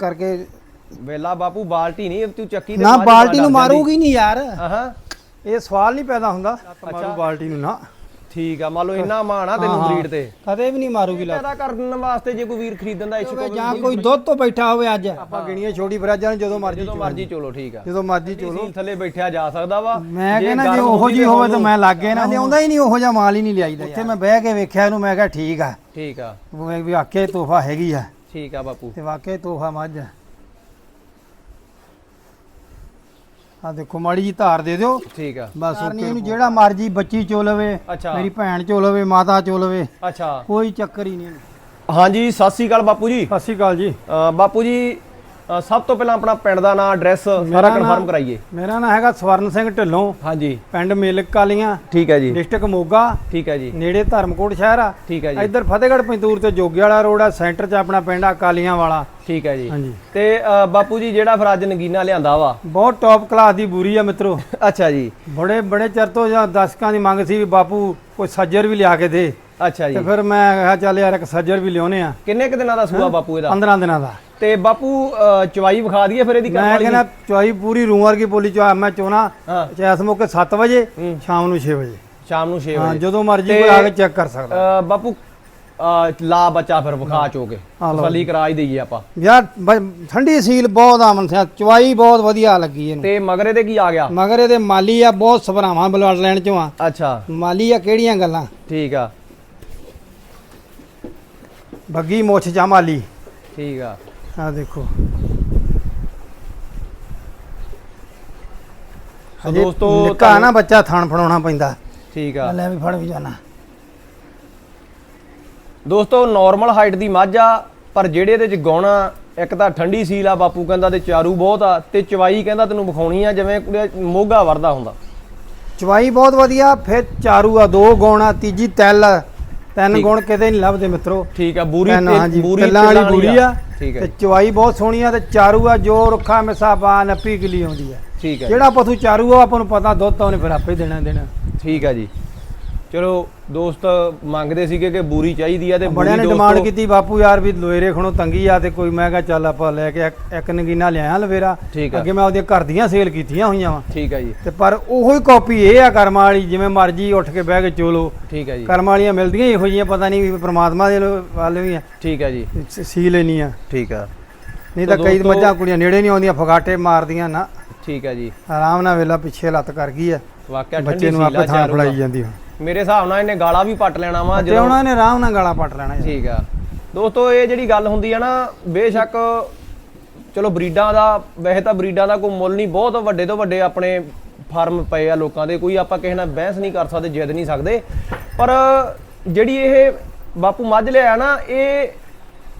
ਕਰਕੇ ਵੇਲਾ ਬਾਪੂ ਬਾਲਟੀ ਨਹੀਂ ਤੂੰ ਚੱਕੀ ਤੇ ਨਾ ਬਾਲਟੀ ਨੂੰ ਜਾਂਦੀ। ਮਾਰੂਗੀ ਨਹੀਂ ਯਾਰ। ਹਾਂ ਇਹ ਸਵਾਲ ਨਹੀਂ ਪੈਦਾ ਹੁੰਦਾ। ਮਾਰੂ ਬਾਲਟੀ ਨੂੰ ਨਾ। ਠੀਕ ਆ ਮੰਨ ਲਓ ਇੰਨਾ ਮਾਣ ਤੈਨੂੰ ਬਰੀਡ ਤੇ। ਕਦੇ ਵੀ ਨਹੀਂ ਮਾਰੂਗੀ ਲੱਤ। ਪੈਦਾ ਕਰਨ ਵਾਸਤੇ ਜੇ ਕੋਈ ਵੀਰ ਖਰੀਦਣ ਦਾ ਇਸ਼ੂ ਹੋਵੇ ਜਾਂ ਕੋਈ ਦੁੱਧ ਤੋਂ ਬੈਠਾ ਹੋਵੇ ਅੱਜ। ਆਪਾਂ ਗਿਣੀਆਂ ਛੋਟੀ ਫਰਾਜਾਂ ਨੂੰ ਜਦੋਂ ਮਰਜ਼ੀ ਜਦੋਂ ਮਰਜ਼ੀ ਚੋਲੋ। ਠੀਕ ਆ। ਜਦੋਂ ਮਰਜ਼ੀ ਚੋਲੋ। ਸੀਲ ਥੱਲੇ ਬੈਠਿਆ ਜਾ ਸਕਦਾ ਵਾ। ਮੈਂ ਜੇ ਕਹਿੰਦਾ ਜੇ ਗਰਮ ਉਹੋ ਹੁੰਦੀ ਜੀ ਤੇ ਹੋਵੇ ਤਾਂ ਮੈਂ ਲੱਗੇ ਨਾ ਲਿਆਉਂਦਾ ਹੀ ਨਹੀਂ ਉਹੋ ਜਿਹਾ ਮਾਲ ਹੀ ਨਹੀਂ ਲਿਆਈਦਾ ਉੱਥੇ ਮੈਂ ਬਹਿ ਕੇ ਵੇਖਿਆ ਇਹਨੂੰ ਮੈਂ ਕਿਹਾ ਠੀਕ ਆ। ਠੀਕ ਆ। ਉਹ ਵੀ ਵਾਕਿਆ ਤੋਹਫਾ ਹੈਗੀ ਆ। ਠੀਕ ਆ ਬਾਪੂ। ਤੇ ਵਾਕਿਆ ਤੋਹਫਾ ਮੱਝ ਆ। ਆਹ ਦੇਖੋ ਮਾੜੀ ਜੀ ਧਾਰ ਦੇ ਦਿਓ। ਠੀਕ ਆ। ਬਸ ਓਕੇ। ਇਹਨੂੰ ਜਿਹੜਾ ਮਰਜ਼ੀ ਬੱਚੀ ਚੋ ਲਵੇ ਅੱਛਾ। ਮੇਰੀ ਭੈਣ ਚੋ ਲਵੇ ਮਾਤਾ ਚੋ ਲਵੇ ਅੱਛਾ। ਕੋਈ ਚੱਕਰ ਹੀ ਨਹੀਂ ਇਹਨੂੰ। ਹਾਂਜੀ ਸਤਿ ਸ੍ਰੀ ਅਕਾਲ ਬਾਪੂ ਜੀ। ਸਤਿ ਸ਼੍ਰੀ ਅਕਾਲ ਜੀ। ਅ, ਬਾਪੂ ਜੀ ਸਭ ਤੋਂ ਪਹਿਲਾਂ ਆਪਣਾ ਪਿੰਡ ਦਾ ਨਾਮ ਐਡਰੈਸ ਸਾਰਾ ਕਨਫਰਮ ਕਰਾਈਏ। ਮੇਰਾ ਨਾਮ ਹੈਗਾ ਸਵਰਨ ਸਿੰਘ ਢਿੱਲੋਂ। ਹਾਂਜੀ। ਪਿੰਡ ਮੇਲਕ ਕਾਲੀਆਂ। ਠੀਕ ਹੈ ਜੀ। ਡਿਸਟ੍ਰਿਕਟ ਮੋਗਾ। ਠੀਕ ਹੈ ਜੀ। ਨੇੜੇ ਧਰਮਕੋਟ ਸ਼ਹਿਰ ਆ। ਠੀਕ ਹੈ ਜੀ। ਇੱਧਰ ਫਤਿਹਗੜ੍ਹ ਪੰਦੂਰ ਤੇ ਜੋਗੇ ਵਾਲਾ ਰੋਡ ਆ ਸੈਂਟਰ 'ਚ ਆਪਣਾ ਪਿੰਡ ਆ ਕਾਲੀਆਂ ਵਾਲਾ। ਠੀਕ ਹੈ ਜੀ। ਹਾਂਜੀ। ਤੇ ਬਾਪੂ ਜੀ ਜਿਹੜਾ ਫਿਰ ਅੱਜ ਨਗੀਨਾ ਲਿਆਂਦਾ ਵਾ? ਬਹੁਤ ਟੌਪ ਕਲਾਸ ਦੀ ਬੂਰੀ ਆ ਮਿੱਤਰੋ। ਅੱਛਾ ਜੀ। ਬੜੇ ਬੜੇ ਚਿਰ ਤੋਂ ਜਾਂ ਦਸਕਾਂ ਦੀ ਮੰਗ ਸੀ ਵੀ ਬਾਪੂ ਕੋਈ ਸੱਜਰ ਵੀ ਲਿਆ ਕੇ ਦੇ। ਅੱਛਾ ਜੀ। ਤੇ ਫਿਰ ਮੈਂ ਕਿਹਾ ਚੱਲ ਯਾਰ ਇੱਕ ਸੱਜਰ ਵੀ ਲਿਆਉਨੇ ਆ। ਕਿੰਨੇ ਕੁ ਦਿਨਾਂ ਦਾ ਸੂਆ ਬਾਪੂ ਇਹਦਾ? 15 ਦਿਨਾਂ ਦਾ। ਤੇ ਬਾਪੂ ਚਵਾਈ ਵਿਖਾ ਦਈਏ ਫਿਰ ਇਹਦੀ ਮੈਂ ਵਾਲੀ? ਕਹਿੰਦਾ ਚੁਆਈ ਪੂਰੀ ਰੂਮ ਵਰਗੀ ਬੋਲੀ ਚੁਆ ਮੈਂ ਚੋਣਾ ਹਾਂ। ਚੈਸ ਮੌਕੇ 7 ਵਜੇ। ਸ਼ਾਮ ਨੂੰ 6 ਵਜੇ। ਸ਼ਾਮ ਨੂੰ 6 ਹਾਂ ਵਜੇ। ਜਦੋਂ ਮਰਜ਼ੀ ਕੋਈ ਆ ਕੇ ਚੈੱਕ ਕਰ ਸਕਦਾ। ਬਾਪੂ ਲਾ ਬੱਚਾ ਫਿਰ ਵਿਖਾ ਚੋਕੇ ਹਾਂ, ਲਓ ਤਸੱਲੀ ਕਰਾ ਹੀ ਦਈਏ ਆਪਾਂ। ਯਾਰ ਬ- ਠੰਡੀ ਸੀਲ ਬਹੁਤ ਆਮਨ ਸਿਆ ਚੁਆਈ ਬਹੁਤ ਵਧੀਆ ਲੱਗੀ ਇਹਨੂੰ। ਤੇ ਮਗਰੇ ਤੇ ਕੀ ਆ ਗਿਆ? ਮਗਰ ਇਹਦੇ ਮਾਲੀ ਆ ਬਹੁਤ ਸਭਰਾਵਾਂ ਬਲੱਡ ਲੈਣ ਚੋਂ ਆ। ਅੱਛਾ। ਮਾਲੀ ਆ ਕਿਹੜੀਆਂ ਗੱਲਾਂ? ਠੀਕ ਆ। ਬੱਗੀ ਮੁੱਛ ਚਾ ਮਾਲੀ। ਠੀਕ ਆ। ਆ ਦੇਖੋ। ਸੋ ਹਜੇ ਦੋਸਤੋ ਨਿੱਕਾ ਨਾ ਬੱਚਾ ਥਣ ਫੜਾਉਣਾ ਪੈਂਦਾ। ਠੀਕ ਆ। ਲੈ ਵੀ ਫੜ ਵੀ ਜਾਣਾ। ਦੋਸਤੋ ਨਾਰਮਲ ਹਾਈਟ ਦੀ ਮੱਝ ਆ ਪਰ ਜਿਹੜੇ ਇਹਦੇ ਚ ਗਾਉਣਾ ਇੱਕ ਤਾਂ ਠੰਡੀ ਸੀਲ ਆ ਬਾਪੂ ਕਹਿੰਦਾ ਤੇ ਚਾਰੂ ਬਹੁਤ ਆ ਤੇ ਚਵਾਈ ਕਹਿੰਦਾ ਤੈਨੂੰ ਵਿਖਾਉਣੀ ਆ ਜਿਵੇਂ ਮੋਗਾ ਵਰਦਾ ਹੁੰਦਾ। ਚਵਾਈ ਬਹੁਤ ਵਧੀਆ ਫਿਰ ਚਾਰੂ ਆ ਦੋ ਗੁਣ ਤੀਜੀ ਤਿਲ ਆ, ਤਿੰਨ। ਗੁਣ ਕਿਤੇ ਨਹੀਂ ਲੱਭਦੇ ਮਿੱਤਰੋ। ਠੀਕ ਆ ਬੂਰੀ ਤੇ- ਬੂਰੀ ਤਿੱਲਾਂ ਵਾਲੀ ਬੂਰੀ ਆ। ਤੇ ਚਵਾਈ ਬਹੁਤ ਸੋਹਣੀ ਆ ਤੇ ਚਾਰੂ ਆ ਜੋ ਰੁੱਖਾ ਮਿਸਾ ਬਾ ਨੱਪੀ ਕਿਲੀ ਆਉਂਦੀ ਆ। ਠੀਕ ਹੈ ਜਿਹੜਾ ਪਸ਼ੂ ਚਾਰੂ ਆ ਆਪਾਂ ਨੂੰ ਪਤਾ ਦੁੱਧ ਤਾਂ ਉਹਨੇ ਫਿਰ ਆਪੇ ਦੇਣਾ ਦੇਣਾ। ਠੀਕ ਆ ਜੀ। ਚਲੋ ਦੋਸਤ ਮੰਗਦੇ ਸੀਗੇ ਕਿ ਬੂਰੀ ਚਾਹੀਦੀ ਆ ਤੇ ਬੜਿਆਂ ਨੇ ਬੂਰੀ ਡਿਮਾਂਡ ਦੋਸਤੋ- ਕੀਤੀ ਬਾਪੂ ਯਾਰ ਵੀ ਲੋਏਰੇ ਖਣੋ ਤੰਗੀ ਆ ਤੇ ਕੋਈ ਮੈਂ ਕਿਹਾ ਚੱਲ ਆਪਾਂ ਲੈ ਕੇ ਇੱਕ- ਇੱਕ ਨਗੀਨਾ ਲਿਆਇਆ ਲਵੇਰਾ। ਠੀਕ ਆ। ਅੱਗੇ ਮੈਂ ਉਹਦੀਆਂ ਘਰ ਦੀਆਂ ਸੇਲ ਕੀਤੀਆਂ ਹੋਈਆਂ ਵਾ। ਠੀਕ ਆ ਜੀ। ਤੇ ਪਰ ਉਹੋ ਹੀ ਕਾਪੀ ਇਹ ਆ ਕਰਮਾਂ ਵਾਲੀ ਜਿਵੇਂ ਮਰਜ਼ੀ ਉੱਠ ਕੇ ਬਹਿ ਕੇ ਚੋਲੋ। ਠੀਕ ਆ ਜੀ। ਕਰਮਾਂ ਵਾਲੀਆਂ ਮਿਲਦੀਆਂ ਹੀ ਇਹੋ ਜਿਹੀਆਂ ਪਤਾ ਨਹੀਂ ਪ੍ਰਮਾਤਮਾ ਦੇ ਲੋ- ਵੱਲ ਵੀ ਆ। ਠੀਕ ਆ ਜੀ। ਸ- ਸੀ ਲੈਣੀ ਆ। ਠੀਕ ਆ। ਨਹੀਂ ਤਾਂ ਤਾਂ ਕਈ ਦੋਸਤੋ- ਮੱਝਾਂ ਕੁੜੀਆਂ ਨੇੜੇ ਨਹੀਂ ਆਉਂਦੀਆਂ ਫਗਾਟੇ ਮਾਰਦੀਆਂ ਨਾ। ਠੀਕ ਆ ਜੀ। ਆਰਾਮ ਨਾਲ ਵੇਲਾ ਪਿੱਛੇ ਲੱਤ ਕਰ ਗਈ ਆ। ਵਾਕਿਆ ਬੱਚੇ ਠੰਡੀ ਨੂੰ ਆਪੇ ਥਾਂ ਚਾਰੂ ਫੜਾਈ ਆ। ਜਾਂਦੀ ਹੁਣ ਮੇਰੇ ਹਿਸਾਬ ਨਾਲ ਇਹਨੇ ਗਾਲਾਂ ਵੀ ਪੱਟ ਲੈਣਾ ਵਾ ਤੇ ਜਦੋਂ ਉਹਨਾਂ ਨੇ ਆਰਾਮ ਨਾਲ ਗਾਲਾਂ ਪੱਟ ਲੈਣਾ। ਠੀਕ ਆ ਦੋਸਤੋ ਇਹ ਜਿਹੜੀ ਗੱਲ ਹੁੰਦੀ ਆ ਨਾ ਬੇਸ਼ੱਕ ਚਲੋ ਬਰੀਡਾਂ ਦਾ ਵੈਸੇ ਤਾਂ ਬਰੀਡਾਂ ਦਾ ਕੋਈ ਮੁੱਲ ਨਹੀਂ ਬਹੁਤ ਵੱਡੇ ਤੋਂ ਵੱਡੇ ਆਪਣੇ ਫਾਰਮ ਪਏ ਆ ਲੋਕਾਂ ਦੇ ਕੋਈ ਆਪਾਂ ਕਿਸੇ ਨਾਲ ਬਹਿਸ ਨਹੀਂ ਕਰ ਸਕਦੇ ਜਿੱਦ ਨਹੀਂ ਸਕਦੇ ਪਰ ਜਿਹੜੀ ਇਹ ਬਾਪੂ ਮੱਝ ਲਿਆ ਨਾ ਇਹ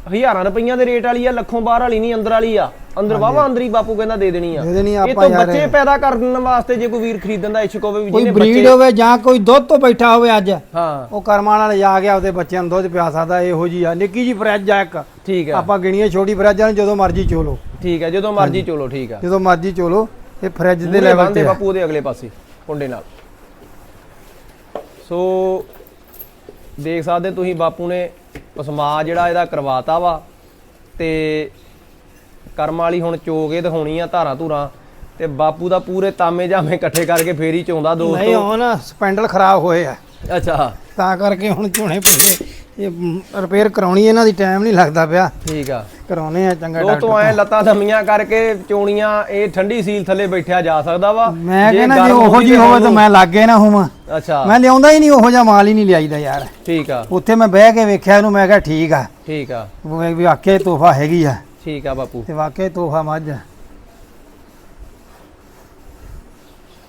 ਹਜ਼ਾਰਾਂ ਰੁਪਈਆਂ ਦੇ ਰੇਟ ਵਾਲੀ ਆ ਲੱਖੋਂ ਬਾਹਰ ਵਾਲੀ ਨਹੀਂ ਅੰਦਰ ਵਾਲੀ ਆ। ਅੰਦਰ ਵਾਵਾ ਅੰਦਰ ਬਾਪੂ ਕਹਿੰਦਾ ਦੇ ਦੇਣੀ ਆ। ਦੇ ਦੇਣੀ ਆ ਇਹ ਆਪਾਂ ਤੋਂ ਯਾਰ। ਬੱਚੇ ਪੈਦਾ ਕਰਨ ਵਾਸਤੇ ਜੇ ਕੋਈ ਵੀਰ ਖਰੀਦਣ ਦਾ ਇੱਛੁਕ ਹੋਵੇ ਵੀ ਕੋਈ ਜਿਹਨੇ ਬਰੀਡ ਬੱਚੇ ਹੋਵੇ ਜਾਂ ਕੋਈ ਦੁੱਧ ਤੋਂ ਬੈਠਾ ਹੋਵੇ ਅੱਜ ਹਾਂ। ਉਹ ਕਰਮਾਂ ਨਾਲ ਜਾ ਗਿਆ ਉਹਦੇ ਬੱਚਿਆਂ ਨੂੰ ਦੁੱਧ ਪਿਆ ਸਕਦਾ ਇਹੋ ਜੀ ਆ। ਨਿੱਕੀ ਜੀ ਫਰਿੱਜ ਆ ਇੱਕ। ਠੀਕ ਆ। ਆਪਾਂ ਗਿਣੀਏ ਛੋਟੀ ਫਰਿੱਜਾਂ ਨੂੰ ਜਦੋਂ ਮਰਜ਼ੀ ਚੋਲੋ। ਠੀਕ ਆ ਜਦੋਂ ਮਰਜ਼ੀ ਚਲੋ ਠੀਕ ਆ। ਜਦੋਂ ਮਰਜ਼ੀ ਚੋਲੋ ਇਹ ਫਰਿੱਜ ਦੇ ਮੂਹਰੇ ਲੈਵਲ ਬੰਨ੍ਹਦੇ ਤੇ ਆ। ਬਾਪੂ ਉਹਦੇ ਅਗਲੇ ਪਾਸੇ ਕੁੰਡੇ ਨਾਲ। ਸੋ ਦੇਖ ਸਕਦੇ ਤੁਸੀਂ ਬਾਪੂ ਨੇ ਪਸਮਾ ਜਿਹੜਾ ਇਹਦਾ ਕਰਵਾਤਾ ਵਾ ਤੇ ਕਰਮ ਵਾਲੀ ਹੁਣ ਚੋਗੇ ਦਿਖਾਉਣੀ ਆ ਧਾਰਾਂ ਧੂਰਾਂ ਤੇ ਬਾਪੂ ਦਾ ਪੂਰੇ ਤਾਮੇ ਜਾਮੇ ਇਕੱਠੇ ਕਰਕੇ ਫੇਰ ਚੋਂਦਾ ਨਹੀਂ ਦੋਸਤੋ ਹੁਣ ਸਪੈਂਡਲ ਖਰਾਬ ਹੋਏ ਆ। ਅੱਛਾ। ਤਾਂ ਕਰਕੇ ਹੁਣ ਝੋਣੇ ਪਏ। ਇਹ ਰਿਪੇਅਰ ਕਰਾਉਣੀ ਇਹਨਾਂ ਦੀ ਟਾਈਮ ਨਹੀਂ ਲੱਗਦਾ ਪਿਆ। ਠੀਕ ਆ। ਕਰਾਉਣੇ ਆ ਚੰਗਾ ਡਾਕਟਰ ਐ ਲੱਤਾਂ ਦਮੀਆਂ ਕਰਕੇ ਚੋਣੀਆਂ ਇਹ ਠੰਡੀ ਸੀਲ ਥੱਲੇ ਬੈਠਿਆ ਜਾ ਸਕਦਾ ਵਾ। ਮੈਂ ਕਹਿੰਦਾ ਜੇ ਉਹੋ ਜੀ ਤੇ ਹੋਵੇ ਤਾਂ ਮੈਂ ਲਾਗੇ ਨਾ ਹੋਵਾਂ। ਅੱਛਾ। ਮੈਂ ਲਿਆਉਂਦਾ ਹੀ ਨਹੀਂ ਉਹੋ ਜਿਹਾ ਮਾਲ ਹੀ ਨਹੀਂ ਲਿਆਈਦਾ ਯਾਰ। ਠੀਕ ਆ। ਉੱਥੇ ਮੈਂ ਬਹਿ ਕੇ ਵੇਖਿਆ ਇਹਨੂੰ ਮੈਂ ਕਿਹਾ ਠੀਕ ਆ। ਠੀਕ ਆ। ਵੀ ਵਾਕਿਆ ਤੋਹਫਾ ਹੈਗੀ ਆ। ਠੀਕ ਆ ਬਾਪੂ। ਤੇ ਵਾਕਿਆ ਤੋਹਫਾ ਮੱਝ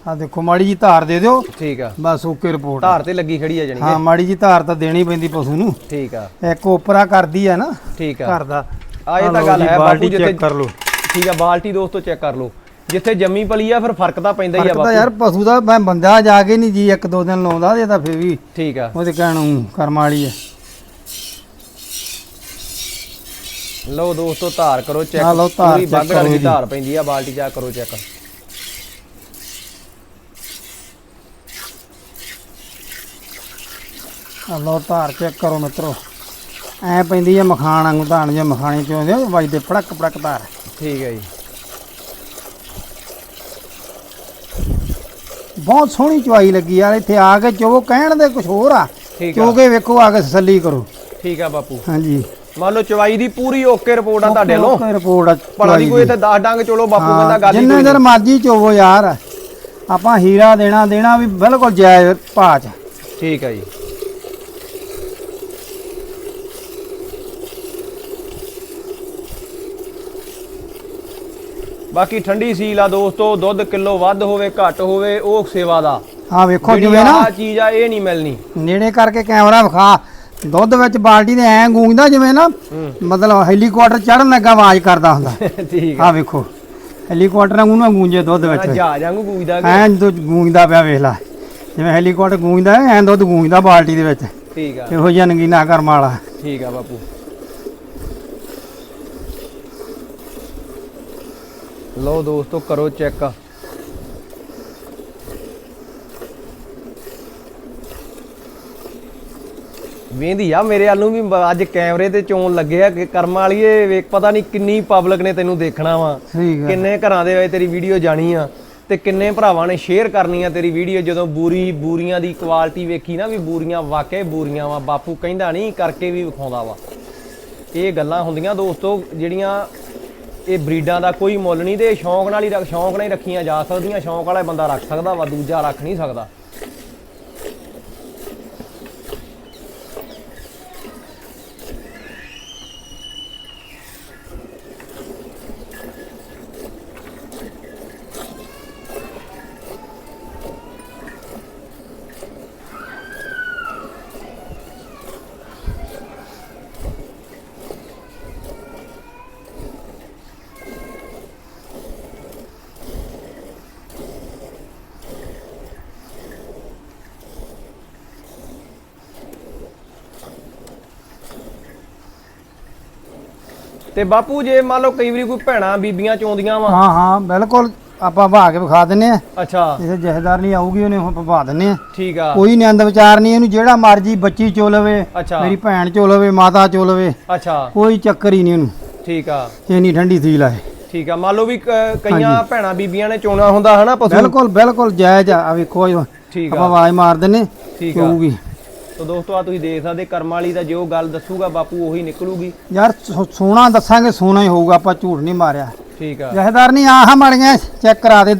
ਆ ਦੇਖੋ ਮਾੜੀ ਜੀ ਧਾਰ ਦੇ ਦਿਓ। ਠੀਕ ਆ। ਬਸ ਓਕੇ ਰਿਪੋਰਟ ਧਾਰ ਤੇ ਲੱਗੀ ਖੜੀ ਆ ਜਾਣੀ ਹਾਂ ਮਾੜੀ ਜੀ ਧਾਰ ਤਾਂ ਦੇਣੀ ਪੈਂਦੀ ਪਸ਼ੂ ਨੂੰ। ਠੀਕ ਆ। ਇੱਕ ਉਪਰਾ ਕਰਦੀ ਆ ਨਾ ਠੀਕ ਆ। ਘਰ ਦਾ। ਆ ਇਹ ਤਾਂ ਗੱਲ ਹੈ ਬਾਲਟੀ ਬਾਪੂ ਜਿੱਥੇ ਕਰ ਲਓ। ਠੀਕ ਆ ਬਾਲਟੀ ਦੋਸਤੋ ਚੈੱਕ ਕਰ ਲਓ। ਜਿੱਥੇ ਜੰਮੀ ਪਲੀ ਆ ਫਿਰ ਫ਼ਰਕ ਤਾਂ ਪੈਂਦਾ ਹੀ ਆ ਤਾਂ ਯਾਰ ਬਾਪੂ ਪਸ਼ੂ ਦਾ ਮੈਂ ਬੰਦਾ ਜਾ ਕੇ ਨਹੀਂ ਜੀ ਇੱਕ ਦੋ ਦਿਨ ਲਾਉਂਦਾ ਇਹ ਤਾਂ ਫੇਰ ਵੀ ਠੀਕ ਆ। ਉਹਦੇ ਕਹਿਣ ਨੂੰ ਕਰਮ ਵਾਲੀ ਆ। ਲਓ ਦੋਸਤੋ ਧਾਰ ਕਰੋ ਚੈੱਕ। ਪੂਰੀ ਬਾਗੜ ਇਹਦੀ। ਧਾਰ ਪੈਂਦੀ ਆ ਬਾਲਟੀ ਜਾ ਕਰੋ ਚੈੱਕ। ਲਓ ਧਾਰ ਚੈੱਕ ਕਰੋ ਮਿੱਤਰੋ। ਐ ਪੈਂਦੀ ਆ ਮਖਾਣ ਵਾਂਗੂ ਧਾਨ ਜੇ ਮਖਾਣੇ ਚੋਂ ਦੇ ਵੱਜਦੇ ਪੜਕ ਪੜਕ ਧਾਰ। ਠੀਕ ਹੈ ਜੀ। ਬਹੁਤ ਸੋਹਣੀ ਚੁਆਈ ਲੱਗੀ ਯਾਰ ਇੱਥੇ ਆ ਕੇ ਚੋ ਕਹਿਣ ਦੇ ਕੁਝ ਹੋਰ ਆ। ਠੀਕ ਆ। ਚੋ ਕੇ ਵੇਖੋ ਆ ਕੇ ਤਸੱਲੀ ਕਰੋ। ਠੀਕ ਆ ਬਾਪੂ। ਹਾਂਜੀ। ਮੰਨ ਲਓ ਚਵਾਈ ਦੀ ਪੂਰੀ ਓਕੇ ਰਿਪੋਰਟ ਆ ਤੁਹਾਡੇ ਵੱਲੋਂ। ਓਕੇ ਰਿਪੋਰਟ ਆ ਭਲਾ ਦੀ ਕੋਈ ਦੀ। ਇੱਥੇ 10 ਡੰਗ ਚਲੋ ਬਾਪੂ ਕਹਿੰਦਾ ਹਾਂ, ਗੱਲ ਹੀ ਜਿੰਨੇ ਕੋਈ ਨਹੀਂ। ਮਰਜ਼ੀ ਚੋਵੋ ਯਾਰ ਆਪਾਂ ਹੀਰਾ ਦੇਣਾ ਦੇਣਾ ਵੀ ਬਿਲਕੁਲ ਜਾਇਜ਼ ਭਾਅ ਚ। ਠੀਕ ਹੈ ਜੀ। ਬਾਕੀ ਠੰਡੀ ਸੀਲ ਆ ਦੋਸਤੋ ਦੁੱਧ ਕਿਲੋ ਵੱਧ ਹੋਵੇ ਘੱਟ ਹੋਵੇ ਉਹ ਸੇਵਾ ਦਾ। ਆ ਵੇਖੋ ਜਿਵੇਂ ਨਾ। ਆਹ ਚੀਜ਼ ਆ ਇਹ ਨਹੀਂ ਮਿਲਣੀ। ਨੇੜੇ ਕਰਕੇ ਕੈਮਰਾ ਵਿਖਾ। ਦੁੱਧ ਵਿੱਚ ਬਾਲਟੀ ਦੇ ਐ ਗੂੰਜਦਾ ਜਿਵੇਂ ਨਾ ਹੂੰ। ਮਤਲਬ ਹੈਲੀਕਾਪਟਰ ਚੜਨ ਲੱਗਾ ਆਵਾਜ਼ ਕਰਦਾ ਹੁੰਦਾ। ਠੀਕ ਆ। ਆ ਵੇਖੋ ਹੈਲੀਕਾਪਟਰ ਵਾਂਗੂ ਨਾ ਗੂੰਜੇ ਦੁੱਧ ਵਿੱਚ। ਜਹਾਜ਼ ਵਾਂਗੂ ਗੂੰਜਦਾ ਐਂ ਦੁੱਧ ਗੂੰਜਦਾ ਪਿਆ ਵੇਖ ਲੈ। ਜਿਵੇਂ ਹੈਲੀਕਾਪਟਰ ਗੂੰਜਦਾ ਐਂ ਦੁੱਧ ਗੂੰਜਦਾ ਬਾਲਟੀ ਦੇ ਵਿੱਚ। ਠੀਕ ਆ। ਇਹੋ ਜਿਹਾ ਨਗੀਨਾ ਕਰਮ ਵਾਲਾ। ਠੀਕ ਆ ਬਾਪੂ। ਲਓ ਦੋਸਤੋ ਕਰੋ ਚੈੱਕ। ਵੇਂਦੀ ਆ ਮੇਰੇ ਵੱਲ ਨੂੰ ਵੀ ਅੱਜ ਕੈਮਰੇ ਤੇ ਚੋਣ ਲੱਗੇ ਆ ਕਿ ਕਰਮ ਵਾਲੀਏ ਵੇਖ ਪਤਾ ਨਹੀਂ ਕਿੰਨੀ ਪਬਲਿਕ ਨੇ ਤੈਨੂੰ ਦੇਖਣਾ ਵਾ। ਕਿੰਨੇ ਘਰਾਂ ਦੇ ਵਿੱਚ ਤੇਰੀ ਵੀਡੀਓ ਜਾਣੀ ਆ ਤੇ ਕਿੰਨੇ ਭਰਾਵਾਂ ਨੇ ਸ਼ੇਅਰ ਕਰਨੀ ਆ ਤੇਰੀ ਵੀਡੀਓ ਜਦੋਂ ਬੂਰੀ ਬੂਰੀਆਂ ਦੀ ਕੁਆਲਿਟੀ ਵੇਖੀ ਨਾ ਵੀ ਬੂਰੀਆਂ ਵਾਕਈ ਬੂਰੀਆਂ ਵਾ। ਬਾਪੂ ਕਹਿੰਦਾ ਨਹੀਂ ਕਰਕੇ ਵੀ ਵਿਖਾਉਂਦਾ ਵਾ। ਇਹ ਗੱਲਾਂ ਹੁੰਦੀਆਂ ਦੋਸਤੋ ਜਿਹੜੀਆਂ ਇਹ ਬਰੀਡਾਂ ਦਾ ਕੋਈ ਮੁੱਲ ਨਹੀਂ ਤੇ ਸ਼ੌਂਕ ਨਾਲ ਹੀ ਰੱਖ- ਸ਼ੌਂਕ ਨਾਲ ਹੀ ਰੱਖੀਆਂ ਜਾ ਸਕਦੀਆਂ, ਸ਼ੌਂਕ ਵਾਲਾ ਬੰਦਾ ਰੱਖ ਸਕਦਾ ਵਾ, ਦੂਜਾ ਰੱਖ ਨਹੀਂ ਸਕਦਾ। ਤੇ ਬਾਪੂ ਜੇ ਮੰਨ ਲਓ ਕਈ ਵਾਰੀ ਕੋਈ ਭੈਣਾ ਬੀਬੀਆਂ ਚੋਂਦੀਆਂ ਵਾ। ਹਾਂ ਹਾਂ ਬਿਲਕੁਲ। ਆਪਾਂ ਭਾ ਕੇ ਵਿਖਾ ਦਿੰਨੇ ਆ ਅੱਛਾ। ਜੇ ਜਹੇਦਾਰ ਨਹੀਂ ਆਊਗੀ ਉਹਨੇ ਆਪਾਂ ਭਾ ਦਿੰਨੇ ਆ ਠੀਕ ਆ। ਕੋਈ ਨਿੰਦ ਵਿਚਾਰ ਨਹੀਂ ਇਹਨੂੰ ਜਿਹੜਾ ਮਰਜ਼ੀ ਬੱਚੀ ਚੋ ਲਵੇ ਮੇਰੀ ਭੈਣ ਚੋ ਲਵੇ ਮਾਤਾ ਚੋ ਲਵੇ ਅੱਛਾ। ਕੋਈ ਚੱਕਰ ਹੀ ਨਹੀਂ ਇਹਨੂੰ। ਠੀਕ ਆ। ਇੰਨੀ ਠੰਡੀ ਸੀਲ ਆ। ਠੀਕ ਆ। ਮੰਨ ਲਓ ਵੀ ਕਈਆਂ ਭੈਣਾ ਬੀਬੀਆਂ ਨੇ ਚੋਣਾ ਹੁੰਦਾ ਹਨਾ ਪਸ਼ੂ। ਬਿਲਕੁਲ ਬਿਲਕੁਲ ਜਾਇਜ਼ ਆ। ਵੇਖੋ ਆਪਾਂ ਆਵਾਜ਼ ਮਾਰ ਦਿੰਨੇ ਠੀਕ ਆ। ਚੋਊਗੀ। ਤੋ ਦੋਸਤੋ ਆ ਤੁਸੀਂ ਦੇਖ ਸਕਦੇ ਕਰਮ ਵਾਲੀ ਦਾ ਜੋ ਗੱਲ ਦੱਸੂਗਾ ਬਾਪੂ ਉਹੀ ਨਿਕਲੂਗੀ। ਯਾਰ ਸੋ- ਸੋਨਾ ਦੱਸਾਂਗੇ ਸੋਨਾ ਹੀ ਹੋਊਗਾ ਆਪਾਂ ਝੂਠ ਨਹੀਂ ਮਾਰਿਆ। ਠੀਕ ਆ। ਜਹੇਦਾਰ ਨਹੀਂ ਆਹ ਮੜੀਆਂ ਚੈੱਕ ਕਰਾ ਦੇ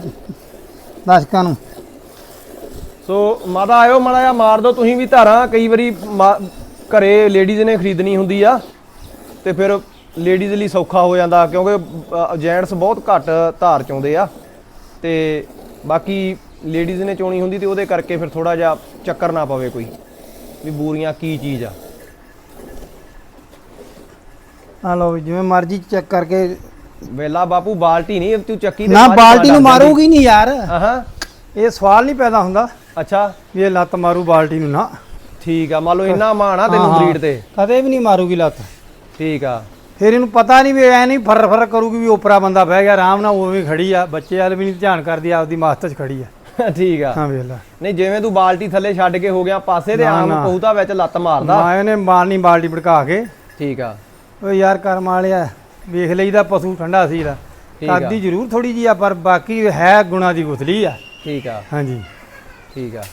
ਦਰਸ਼ਕਾਂ ਨੂੰ। ਸੋ ਮਾਦਾ ਆਇਓ ਮਾੜਾ ਜਿਹਾ ਮਾਰ ਦੋ ਤੁਸੀਂ ਵੀ ਧਾਰਾਂ ਕਈ ਵਾਰੀ ਮਾ- ਘਰੇ ਲੇਡੀਜ਼ ਨੇ ਖਰੀਦਣੀ ਹੁੰਦੀ ਆ ਤੇ ਫਿਰ ਲੇਡੀਜ਼ ਲਈ ਸੌਖਾ ਹੋ ਜਾਂਦਾ ਕਿਉਂਕਿ ਜੈਂਟਸ ਬਹੁਤ ਘੱਟ ਧਾਰ ਚਾਉਂਦੇ ਆ ਤੇ ਬਾਕੀ ਲੇਡੀਜ਼ ਨੇ ਚੋਣੀ ਹੁੰਦੀ ਤੇ ਉਹਦੇ ਕਰਕੇ ਫਿਰ ਥੋੜਾ ਜਿਹਾ ਚੱਕਰ ਨਾ ਪਵੇ ਕੋਈ। ਵੀ ਬੂਰੀਆਂ ਕੀ ਚੀਜ਼ ਆ। ਆ ਲਓ ਵੀ ਜਿਵੇਂ ਮਰਜ਼ੀ ਚੈੱਕ ਕਰਕੇ। ਵੇਲਾ ਬਾਪੂ ਬਾਲਟੀ ਨਹੀਂ ਤੂੰ ਚੱਕੀ ਨਾ ਬਾਲਟੀ ਨੂੰ। ਮਾਰੂਗੀ ਨਹੀਂ ਯਾਰ। ਹਾਂ ਇਹ ਸਵਾਲ ਨਹੀਂ ਪੈਦਾ ਹੁੰਦਾ। ਅੱਛਾ। ਵੀ ਇਹ ਲੱਤ ਮਾਰੂ ਬਾਲਟੀ ਨੂੰ ਨਾ। ਠੀਕ ਆ ਮੰਨ ਲਓ ਇੰਨਾ ਮਾਣਾ ਤੈਨੂੰ ਹਾਂ, ਹਾਂ। ਬਰੀਡ ਤੇ। ਕਦੇ ਵੀ ਨਹੀਂ ਮਾਰੂਗੀ ਲੱਤ। ਠੀਕ ਆ। ਫਿਰ ਇਹਨੂੰ ਪਤਾ ਨਹੀਂ ਵੀ ਐ ਨਹੀਂ ਫਰ ਫਰ ਕਰੂਗੀ ਵੀ ਉਪਰਾ ਬੰਦਾ ਬਹਿ ਗਿਆ ਆਰਾਮ ਨਾਲ ਉਵੇਂ ਖੜੀ ਆ। ਬੱਚੇ ਵਾਲ ਵੀ ਨਹੀਂ ਧਿਆਨ ਕਰਦੀ ਆਪਦੀ ਮਾਸਤ 'ਚ ਖੜੀ ਆ। ਠੀਕ ਆ। ਹਾਂ ਵੇਖ ਲੈ। ਨਹੀਂ ਜਿਵੇਂ ਤੂੰ ਬਾਲਟੀ ਥੱਲੇ ਛੱਡ ਕੇ ਹੋ ਗਿਆ ਪਾਸੇ ਤੇ ਨਾ, ਆਮ ਨਾ। ਪਹੁਤਾ ਵਿੱਚ ਲੱਤ ਮਾਰਦਾ। ਮਾਂ ਇਹਨੇ ਮਾਰਨੀ ਬਾਲਟੀ ਭੜਕਾ ਕੇ। ਠੀਕ ਆ। ਓ ਯਾਰ ਕਰਮ ਵਾਲਿਆ ਵੇਖ ਲਈਦਾ ਪਸ਼ੂ ਠੰਡਾ ਸੀ ਦਾ ਠੀਕ ਆ। ਕਾਦੀ ਜ਼ਰੂਰ ਥੋੜੀ ਜੀ ਆ ਪਰ ਬਾਕੀ ਹੈ ਗੁਣਾ ਦੀ ਗੁਥਲੀ ਆ। ਠੀਕ ਆ। ਹਾਂਜੀ। ਠੀਕ ਆ।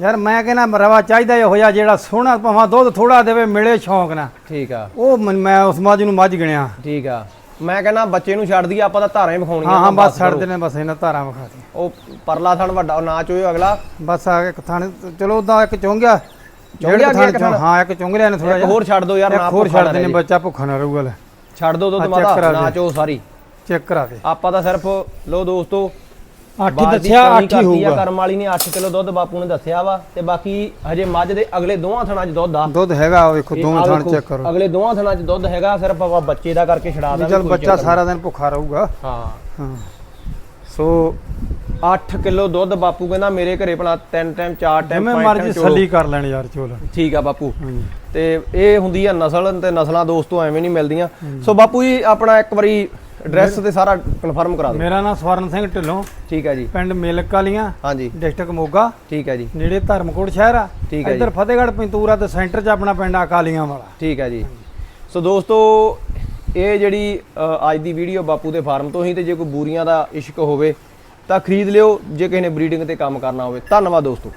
ਯਾਰ ਮੈਂ ਕਹਿੰਦਾ ਰਵਾ ਚਾਹੀਦਾ ਇਹੋ ਜਿਹਾ ਜਿਹੜਾ ਸੋਹਣਾ ਭਾਵੇਂ ਦੁੱਧ ਥੋੜਾ ਦੇਵੇ ਮਿਲੇ ਸ਼ੌਂਕ ਨਾਲ। ਠੀਕ ਆ। ਉਹ ਮਨ- ਮੈਂ ਉਸ ਮੱਝ ਨੂੰ ਮੱਝ ਗਿਣਿਆ। ਠੀਕ ਆ। ਮੈਂ ਕਹਿੰਦਾ ਬੱਚੇ ਨੂੰ ਛੱਡ ਦਈਏ ਆਪਾਂ ਤਾਂ ਧਾਰਾਂ ਹੀ ਵਿਖਾਉਣੀਆਂ ਹਾਂ ਹਾਂ ਤਾਂ ਬਸ ਛੱਡ। ਦੇਣੇ ਬਸ ਇਹਨਾਂ ਧਾਰਾਂ ਵਿਖਾ ਦੇ ਉਹ ਪਰਲਾ ਥਣ ਵੱਡਾ ਉਹ ਨਾ ਚੋਇਓ ਅਗਲਾ। ਬਸ ਆ ਕੇ ਥਾਣੇ ਚਲੋ ਉਦਾਂ ਇੱਕ ਚੁੰਗਿਆ। ਚੁੰਘਿਆ ਜਿਹੜਾ ਗਿਆ ਇੱਕ ਥਾਣੇ? ਹਾਂ ਇੱਕ ਚੁੰਗ ਲਿਆ ਨੇ ਥੋੜਾ ਜਿਹਾ। ਹੋਰ ਛੱਡ ਦਿਓ ਯਾਰ ਨਾ ਹੋਰ ਛੱਡ ਨਾ ਦੇਣੇ ਬੱਚਾ ਭੁੱਖਾ ਨਾ ਰਹੂਗਾ ਲੈ। ਛੱਡ ਦਿਓ ਆ, ਚੈੱਕ ਮਾਤਾ ਨਾ ਦੇ। ਚੋ ਸਾਰੀ। ਚੈੱਕ ਕਰਾ ਦੇ ਆਪਾਂ ਤਾਂ ਸਿਰਫ ਲੋ ਦੋਸਤੋ ਅੱਠ ਹੀ ਬਾਲਟੀ ਦੱਸਿਆ ਚੌਣੀ ਅੱਠ ਹੀ ਕਰਤੀ ਆ, ਹੋਊਗਾ। ਕਰਮ ਵਾਲੀ ਨੇ 8 ਕਿਲੋ ਦੁੱਧ ਬਾਪੂ ਨੇ ਦੱਸਿਆ ਵਾ ਤੇ ਬਾਕੀ ਹਜੇ ਮੱਝ ਦੇ ਅਗਲੇ ਦੋਹਾਂ ਥਣਾਂ 'ਚ ਦੁੱਧ ਆ। ਦੁੱਧ ਹੈਗਾ ਵੇਖੋ ਦੋਵੇਂ ਥਾਣ ਚੈੱਕ ਕਰੋ। ਅਗਲੇ ਦੋਹਾਂ ਥਣਾਂ 'ਚ ਦੁੱਧ ਹੈਗਾ ਸਿਰਫ ਆਪਾਂ ਬੱਚੇ ਦਾ ਕਰਕੇ ਛਡਾ ਦਾਂਗੇ ਚਲ ਬੱਚਾ ਸਾਰਾ ਦਿਨ ਭੁੱਖਾ ਰਹੂਗਾ। ਹਾਂ। ਹਾਂ। ਸੋ 8 ਕਿਲੋ ਦੁੱਧ ਬਾਪੂ ਕਹਿੰਦਾ ਮੇਰੇ ਘਰੇ ਭਲਾ ਤਿੰਨ ਟਾਈਮ ਚਾਰ ਟਾਈਮ ਜਿਵੇਂ ਪੰਜ ਮਰਜ਼ੀ। ਸੱਲੀ ਕਰ ਲੈਣ ਯਾਰ ਚੋਲ। ਠੀਕ ਆ ਬਾਪੂ। ਤੇ ਇਹ ਹੁੰਦੀ ਆ ਨਸਲ ਤੇ ਨਸਲਾਂ ਦੋਸਤੋ ਐਵੇਂ ਨਹੀਂ ਮਿਲਦੀਆਂ। ਸੋ ਬਾਪੂ ਜੀ ਆਪਣਾ ਇੱਕ ਵਾਰੀ ਐਡਰੈਸ ਤੇ ਸਾਰਾ ਕਨਫਰਮ ਕਰਾ ਦਿਓ। ਮੇਰਾ ਨਾਮ ਸਵਰਨ ਸਿੰਘ ਢਿੱਲੋਂ। ਠੀਕ ਹੈ ਜੀ। ਪਿੰਡ ਮੇਲਕ ਵਾਲੀਆਂ ਹਾਂਜੀ। ਡਿਸਟ੍ਰਿਕਟ ਮੋਗਾ। ਠੀਕ ਹੈ ਜੀ। ਨੇੜੇ ਧਰਮਕੋਟ ਸ਼ਹਿਰ ਆ। ਠੀਕ ਹੈ ਇੱਧਰ ਫਤਿਹਗੜ੍ਹ ਪਿੰਤੂਰਾ ਤੇ ਸੈਂਟਰ 'ਚ ਆਪਣਾ ਪਿੰਡ ਆ ਕਾਲੀਆਂ ਵਾਲਾ। ਠੀਕ ਹੈ ਜੀ। ਸੋ ਦੋਸਤੋ ਇਹ ਜਿਹੜੀ ਅੱਜ ਦੀ ਵੀਡੀਓ ਬਾਪੂ ਦੇ ਫਾਰਮ ਤੋਂ ਹੀ ਤੇ ਜੇ ਕੋਈ ਬੂਰੀਆਂ ਦਾ ਇਸ਼ਕ ਹੋਵੇ ਤਾਂ ਖਰੀਦ ਲਿਓ ਜੇ ਕਿਸੇ ਨੇ ਬਰੀਡਿੰਗ ਤੇ ਕੰਮ ਕਰਨਾ ਹੋਵੇ। ਧੰਨਵਾਦ ਦੋਸਤੋ।